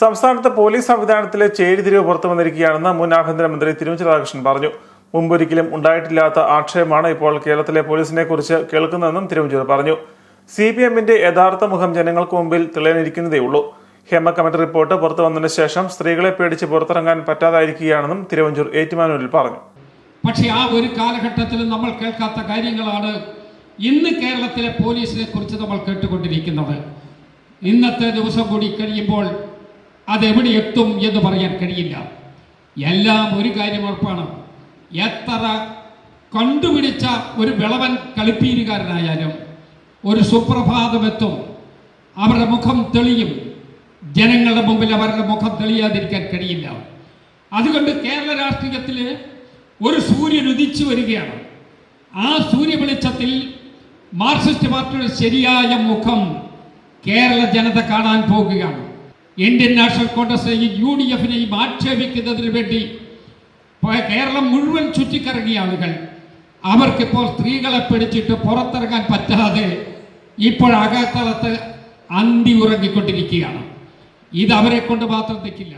സംസ്ഥാനത്ത് പോലീസ് സംവിധാനത്തിലെ ചേരിതിരിവ് പുറത്തു വന്നിരിക്കുകയാണെന്ന് മുൻ ആഭ്യന്തരമന്ത്രി തിരുവഞ്ചൂർ രാധാകൃഷ്ണൻ പറഞ്ഞു. മുമ്പൊരിക്കലും ഉണ്ടായിട്ടില്ലാത്ത ആക്ഷേപമാണ് ഇപ്പോൾ കേരളത്തിലെ പോലീസിനെ കുറിച്ച് കേൾക്കുന്നതെന്നും തിരുവഞ്ചൂർ പറഞ്ഞു. സി പി എമ്മിന്റെ യഥാർത്ഥ മുഖം ജനങ്ങൾക്ക് മുമ്പിൽ തെളിയാനിരിക്കുന്നതേ ഉള്ളൂ ഹേമ കമ്മിറ്റി റിപ്പോർട്ട് പുറത്തു വന്നതിന് ശേഷം സ്ത്രീകളെ പേടിച്ച് പുറത്തിറങ്ങാൻ പറ്റാതായിരിക്കുകയാണെന്നും തിരുവഞ്ചൂർ ഏറ്റുമാനൂരിൽ പറഞ്ഞു. പക്ഷേ ആ ഒരു കാലഘട്ടത്തിൽ നമ്മൾ കേൾക്കാത്ത കാര്യങ്ങളാണ് ഇന്ന് കേരളത്തിലെ പോലീസിനെ കുറിച്ച് നമ്മൾ കേട്ടുകൊണ്ടിരിക്കുന്നത്. ഇന്നത്തെ ദിവസം കൂടി കഴിയുമ്പോൾ അതെവിടെ എത്തും എന്ന് പറയാൻ കഴിയില്ല. എല്ലാം ഒരു കാര്യം ഉറപ്പാണ്. എത്ര കണ്ടുപിടിച്ച ഒരു വിളവൻ കളിപ്പീരുകാരനായാലും ഒരു സുപ്രഭാതമെത്തും അവരുടെ മുഖം തെളിയും ജനങ്ങളുടെ മുമ്പിൽ അവരുടെ മുഖം തെളിയാതിരിക്കാൻ കഴിയില്ല. അതുകൊണ്ട് കേരള രാഷ്ട്രീയത്തിൽ ഒരു സൂര്യൻ ഉദിച്ചു വരികയാണ്. ആ സൂര്യ വെളിച്ചത്തിൽ മാർക്സിസ്റ്റ് പാർട്ടിയുടെ ശരിയായ മുഖം കേരള ജനത കാണാൻ പോകുകയാണ്. ഇന്ത്യൻ നാഷണൽ കോൺഗ്രസിനെയും യു ഡി എഫിനെയും ആക്ഷേപിക്കുന്നതിന് വേണ്ടി കേരളം മുഴുവൻ ചുറ്റിക്കറങ്ങിയ ആളുകൾ അവർക്കിപ്പോൾ സ്ത്രീകളെ പിടിച്ചിട്ട് പുറത്തിറങ്ങാൻ പറ്റാതെ ഇപ്പോൾ അകത്തളത്ത് അന്തി ഉറങ്ങിക്കൊണ്ടിരിക്കുകയാണ്. ഇത് അവരെ കൊണ്ട് മാത്രം നിൽക്കില്ല